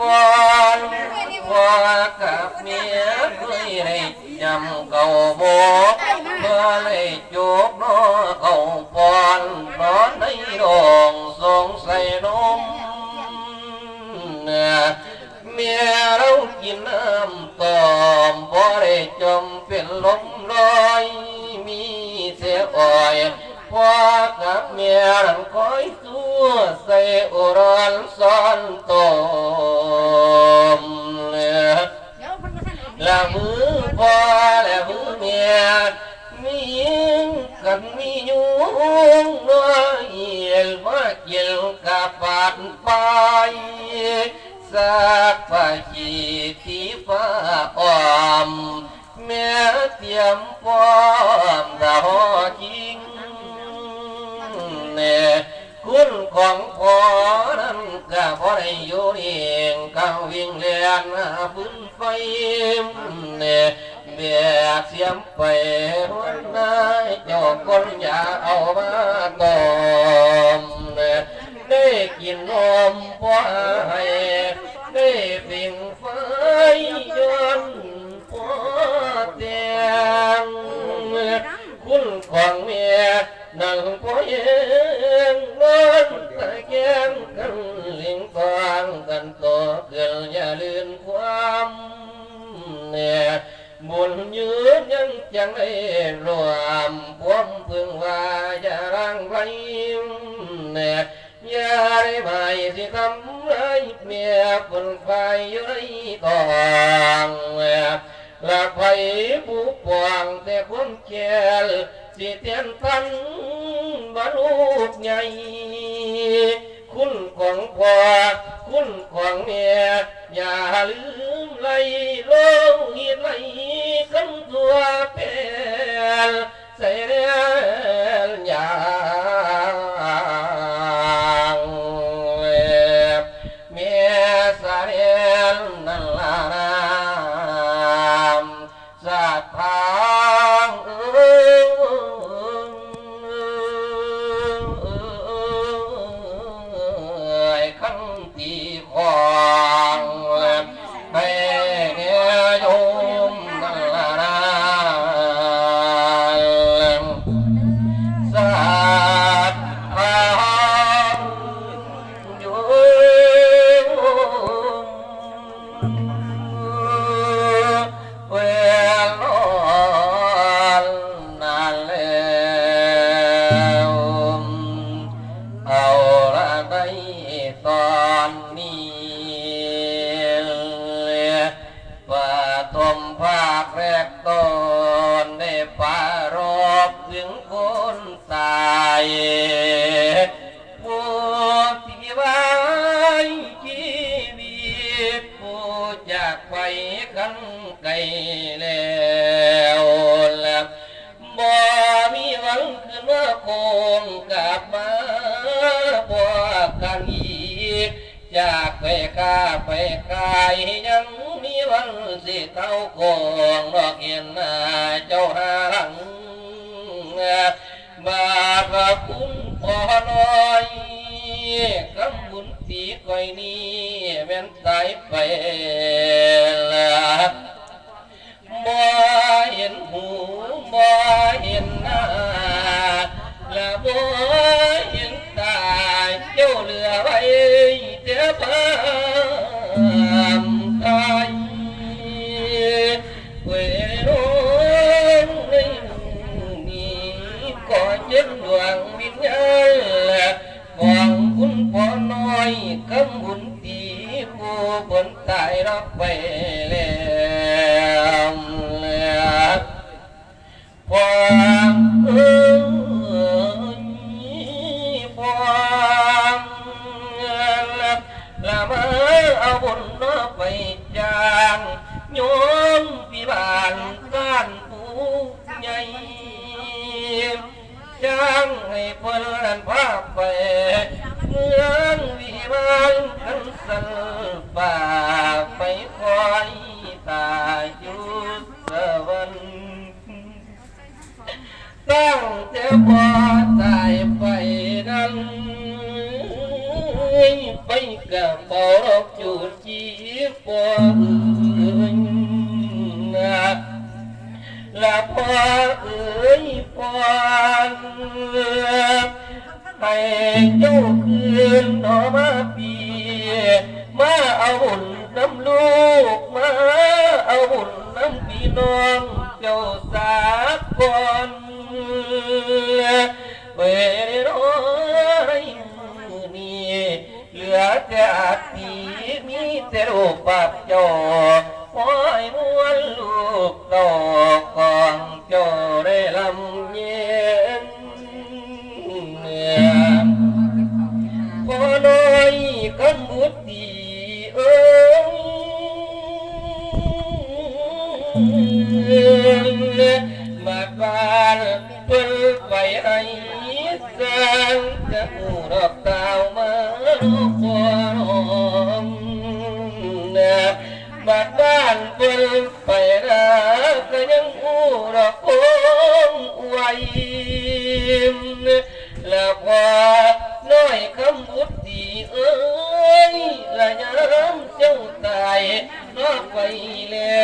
บอนพ่อกับเมียเคยให้ยำเก่าบอกเมื่อเลยจบน้อเก่าปอนนอนในดองสงใส่นมเมียเรากินน้ำตอมบ่ได้จมเป็นลมลอยมีเสียอ่อย พ่อกับเมียรังคอยสู้ใส่อุรานซ้อนตมละมือพ่อละมือเมียมีกันมีอยู่น้อยเยี่ยมาเกี่ยวกับปานไปสักฝ่ายที่ฟ้าอ้อมแม่เตรียมพร้อมดาวกิ้ง ho chính nè คุณของพ่อนั้นก็พอได้อยู่เองก้าววิ่งเลียนพื้นไฟเนี่ยแบกเสียมไปวันนายเจ้าคนอย่าเอามาตอมเนี่ยได้กินนมพ่อให้ได้ปิ่งไฟย้อนพ่อเตียงคุณของเมีย นั่งพอเองนอนตะแกงกันลิงฟางกันต่อเกินอย่าลืมความเนี่ยบุญยืนยังจังได้รวมพวมพึงว่าอย่ารังไรเนี่ยอย่าได้หมายสิทำไรเมียคนไฟอยู่ในกองเสิเตียนตันบรรลุใหญ่คุณของพ่อคุณของแม่อย่าลืมไหลลงหินไหลคำตัวเป็ ถึงคนตายผู้ที่ไว้ชีวิตผู้จากไปกันไกลแล้วและบ่มีหวังขึ้นว่าคงกลับมาพวกกันอีกจากไปกาไปกายยังมีวันสิเท่าคงดอกเห็นหน้าเจ้าหาหลัง บาปคุณขอน้อยกำบุญตีก่อยนี้แม่นตายไปละบ่เห็นหูบ่เห็น เจ็นดวงวิญญาณหวังคุณพ่อน้อยกำบุญตีผู้บนตายรับไป จ้ เจ้าคืนหนอมาปีมาเอาบุญน้ำลูกมาเอาบุญน้ำพี่น้องเจ้าสากลเวรรมือนี้เหลือแต่อาตีมีแต่รูปปับเจ้าโอ้ยมวนลูกดอกกองเจ้าได้ลำเย็น อยคำบุตรีเอ้มาบ้านเปิ้นไปให้สร้างจะอูดอกดาวมาลูกควงนะบ้าบ้านเปิ้นไปรักก็ยังอู้ดอกโงไว้แล้วพอ ยามเจ้าตายนอกไปแล้ว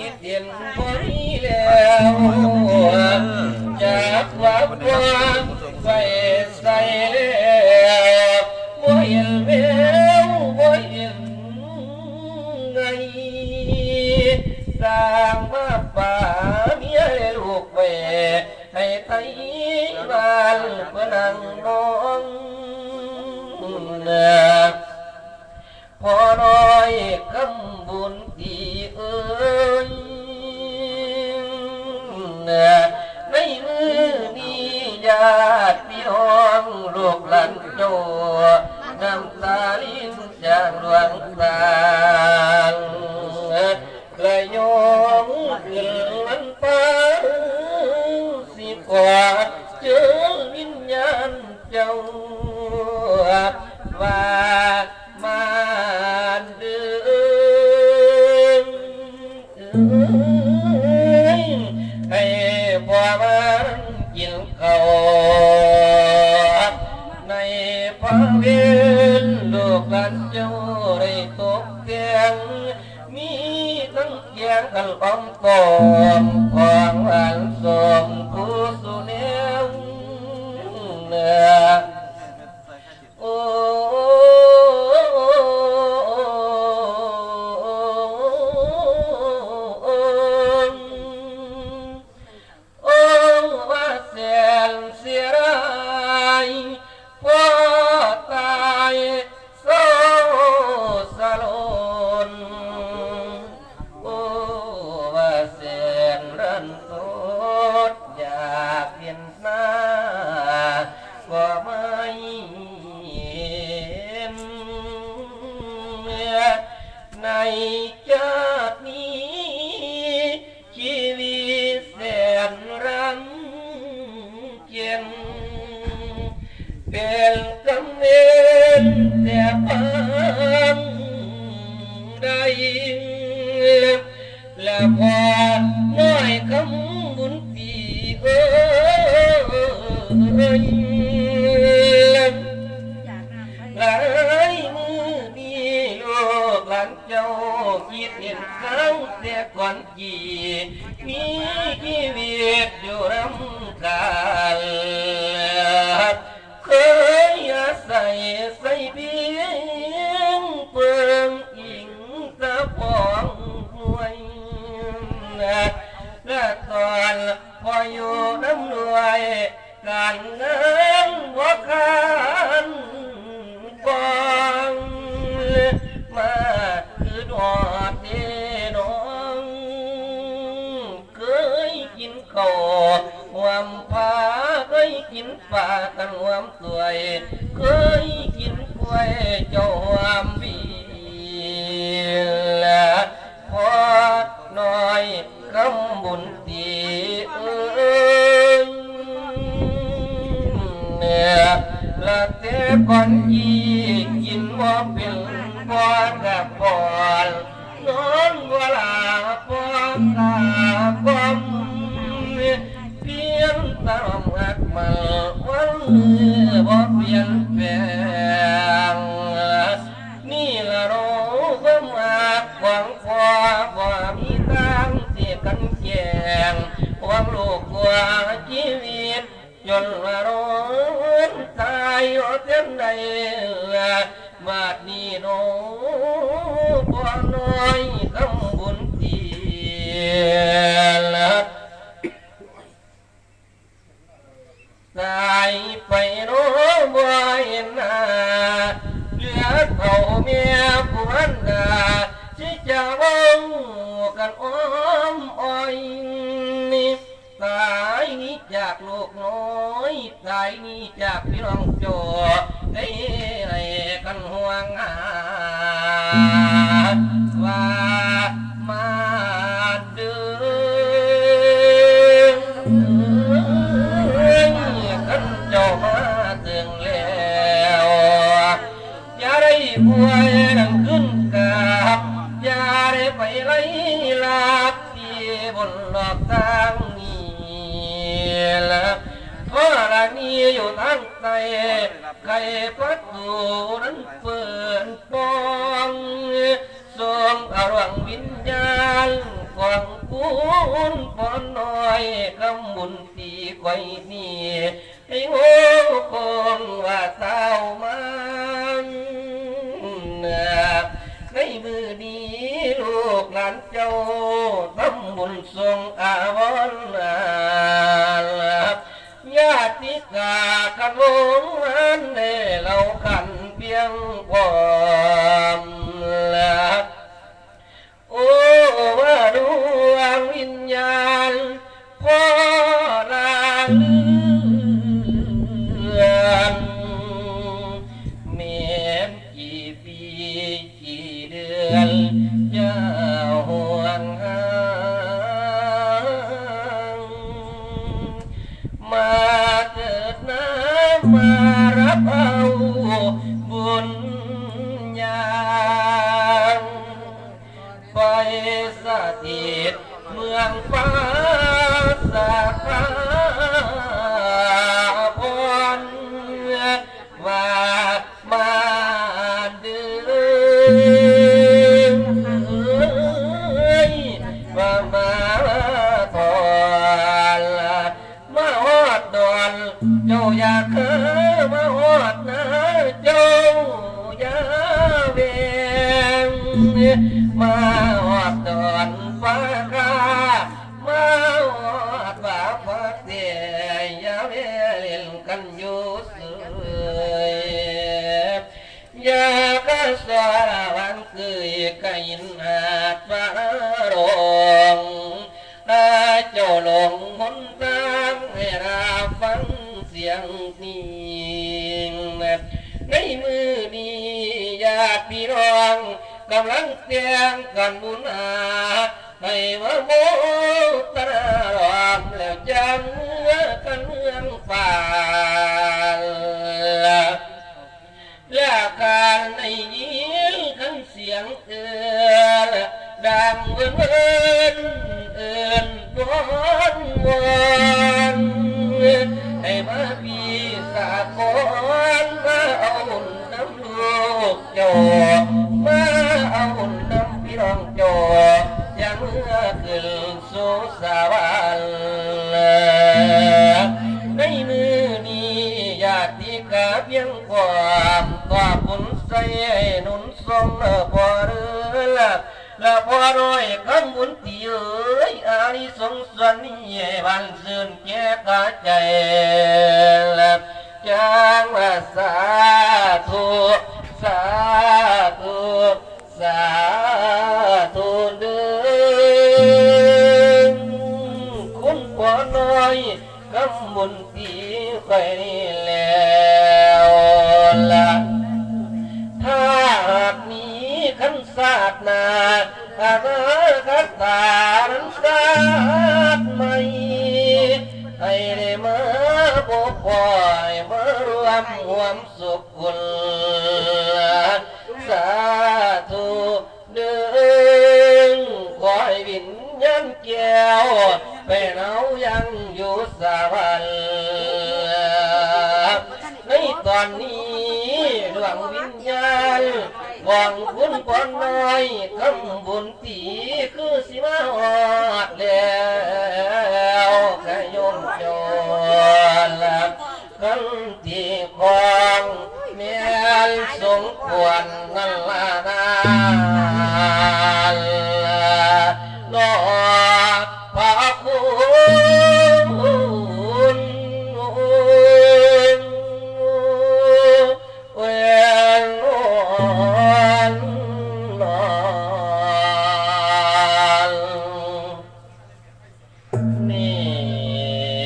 ลูกคิดเห็นพอนี้แล้วจากว่าพอไปใส่แล้วบ่เห็นแววบ่เห็นไงสร้างมาป่าเมียลูกแม่ให้ไทยบ้านเพื่อนังน้องพอน้อยคำบุญที ในมือนี้ญาติพี่น้องลูกหลานโจน้ำตาลิ้นจากดวงตา ยงกันอ้อมต เกียนเป็นกำเนิดแต่พัง วมสวย เคยกินกล้วยเจ้าหวามบี เมียผู้หันดาที่จะว่ากันอ้อมอ้อยนี่ตายนี้จากโลกน้อยตายนี้จากพี่น้องโจไได้ป่วยดังขึ้นกับอย่าได้ไปไล่ลาบที่บนหลอกทางนี้ละเพราะละนี้อยู่ทางใตใครประตูนั้นเปิดปองส่งอารวงวิญญาณกวางคูนปอนน้อยคำบุญตีไว้นี่ให้โง่คงว่าเศร้ามัน มือนี้ลูกหลานเจ้าทำบุญทรงอาวรณ์ญาติกากันวงนั้นเด้เราขันเพียง เดือน กำลังเตียงกันบุญหาให้มาโมตรารอมแล้วจังกันเมืองฝ่าและการในยินขันเสียงเอือดังเวิน และพอร้อยคำบุญตีเอ้ยอานิสงส์ส่วนนี้บันเสื่นแก่กาใจและจางว่าสาธุสาธุสาธุเดินคุณพ่อน้อยคำบุญตีขไปนี่แล้วละถ้าหากมีขันศาสนา อาณาคตานันศาสไม่ให้ได้มาปกปล่อยมารวมควมสุข อยทำบุญตีคือสิมาหอดแล้วขยมจรลับขันตีของเมียนสงควรนั่นละนานนอ